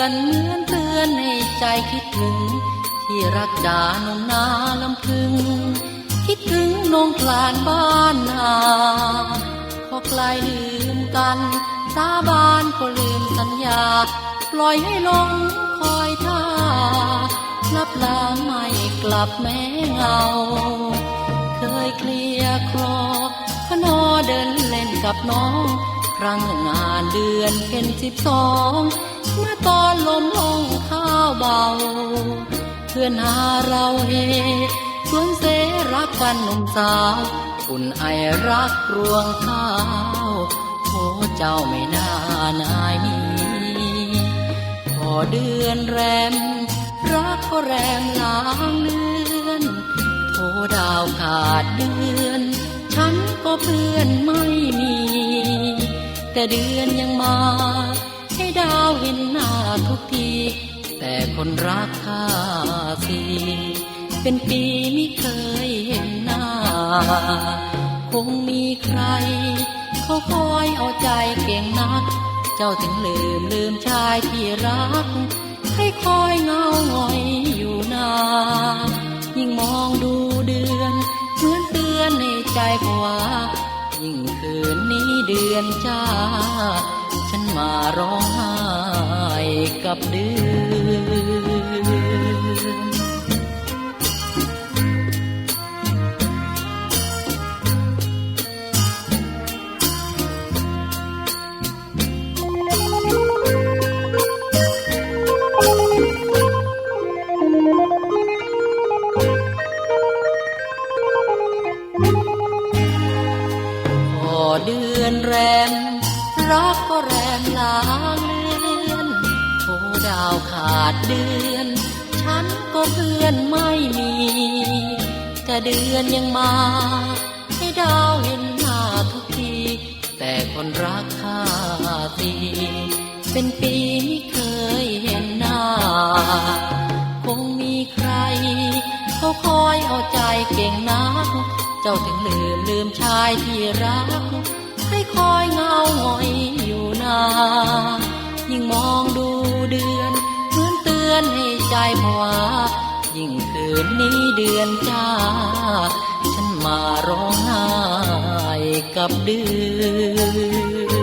กันเหมือนเตือนในใจคิดถึง ที่รักดานมนาลำพึง คิดถึงนงกลานบ้านนาพอไกลลืมกัน สาบานก็ลืมสัญญา ปล่อยให้ลงคอยท่าลับลาไม่กลับแม้เงา เคยเคลียคลอขนอเดินเล่นกับน้อง ครั้งงานเดือนเป็นสิบสอง เมื่อตอนลมลงข้าวเบา เพื่อนหาเราเฮสวนเสรักกันหนุ่มสาวอุ่นไอรักรวงข้าวโอ้เจ้าไม่น่านายมีพอเดือนแรม รักก็แรมลางเลือนโทดาวขาดเดือน ฉันก็เพื่อนไม่มี แต่เดือนยังมา ให้ดาวเห็นหน้าทุกที แต่คนรักข้าสิเป็นปีไม่เคยเห็นหน้า คงมีใคร เขาคอยเอาใจเก่งนัก เจ้าถึงลืมลืมชายที่รัก ให้คอยเงาหงอยอยู่นานยิ่งมองดูเดือนเหมือนเตือนในใจผวายิ่งคืนนี้เดือนจ้า มาร้องไห้กับเดือนพอเดือนแรม รักก็แรมลางเลือนโทดาวขาดเดือน ฉันก็เพื่อนไม่มี แต่เดือนยังมา ให้ดาวเห็นหน้าทุกที แต่คนรักข้าสิเป็นปีไม่เคยเห็นหน้า คงมีใคร เขาคอยเอาใจเก่งนัก เจ้าถึงลืมลืมชายที่รัก ให้คอยเงาหงอยายผวายิ่งคืนนี้เดือนจ้า ฉันมาร้องไห้กับเดือน